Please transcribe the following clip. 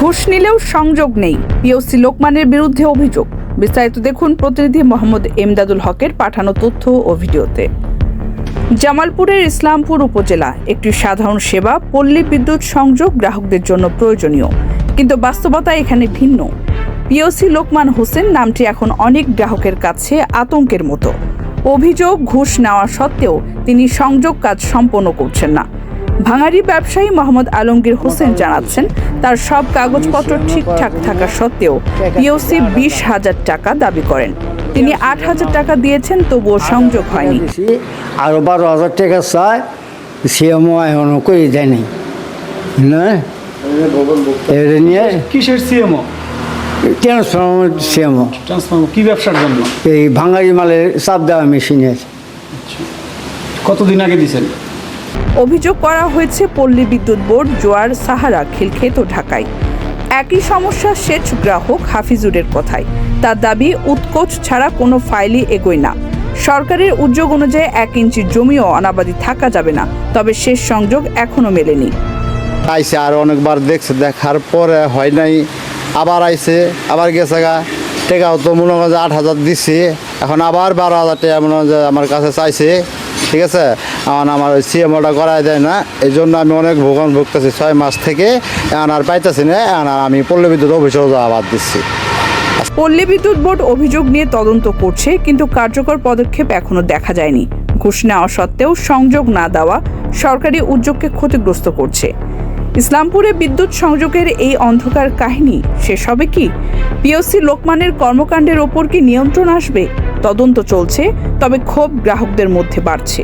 ঘুষ নিলেও সংযোগ নেই। পিওসি লোকমানের বিরুদ্ধে অভিযোগ। বিস্তারিত দেখুন প্রতিনিধি মোহাম্মদ এমদাদুল হকের পাঠানো তথ্য ও ভিডিওতে। জামালপুরের ইসলামপুর উপজেলা একটি সাধারণ সেবা, পল্লী বিদ্যুৎ সংযোগ গ্রাহকদের জন্য প্রয়োজনীয়। কিন্তু বাস্তবতা এখানে ভিন্ন। পিওসি লোকমান হোসেন নামটি এখন অনেক গ্রাহকের কাছে আতঙ্কের মতো। অভিযোগ ঘুষ নেওয়া সত্ত্বেও তিনি সংযোগ কাজ সম্পন্ন করছেন না। ভাঙারি ব্যবসায়ী মোহাম্মদ আলমগীর হোসেন জানাচ্ছেন তার সব কাগজপত্র ঠিকঠাক থাকা সত্ত্বেও পিওসি বিশ হাজার টাকা দাবি করেন। তিনি আট হাজার টাকা দিয়েছেন তবুও সংযোগ হয়নি। দিছি আরও বারো হাজার টাকা চায় সিএমও এখনও করে দেয় নাই। না? এটা নিয়ে কিসের সিএমও ট্রান্সফর্মার সিএমও ট্রান্সফর্মার কি ব্যবসার জন্য? এই ভাঙারি মালের চাপ দেওয়া মেশিন আছে কতদিন আগে দিছেন? অভিযোগ করা হয়েছে, পল্লী বিদ্যুৎ বোর্ড জোয়ার সাহারা খিলক্ষেত ও ঢাকায়। একই সমস্যা সেচ গ্রাহক হাফিজুরের কথায়। তার দাবি, উৎকোচ ছাড়া কোনো ফাইলই এগোয় না। সরকারের উদ্যোগ অনুযায়ী এক ইঞ্চি জমিও অনাবাদি থাকা যাবে না, তবে শেষ সংযোগ এখনও মেলেনি। আইসে আর অনেকবার দেখছে, দেখার পরে হয় নাই, আবার আইসে, আবার গেছে গা। টেকাও তো মনে হয় আট হাজার দিচ্ছি এখন আবার বারো হাজার টাকা মনে হয় আমার কাছে চাইছে। ঠিক আছে? এখন আমার ওই সিএমওটা করাই দেয় না এই জন্য আমি অনেক ভোগান ভুগতেছি ছয় মাস থেকে, এখন আর পাইতেছি না, এখন আর আমি পল্লী বিদ্যুৎ অফিসেও যাওয়া বাদ দিচ্ছি। পল্লী বিদ্যুৎ বোর্ড অভিযোগ নিয়ে তদন্ত করছে, কিন্তু কার্যকর পদক্ষেপ এখনও দেখা যায়নি। ঘুষ নেওয়া সত্ত্বেও সংযোগ না দেওয়া সরকারি উদ্যোগকে ক্ষতিগ্রস্ত করছে। ইসলামপুরে বিদ্যুৎ সংযোগের এই অন্ধকার কাহিনী শেষ হবে কি? পিওসি লোকমানের কর্মকাণ্ডের ওপর কি নিয়ন্ত্রণ আসবে? তদন্ত চলছে তবে ক্ষোভ গ্রাহকদের মধ্যে বাড়ছে।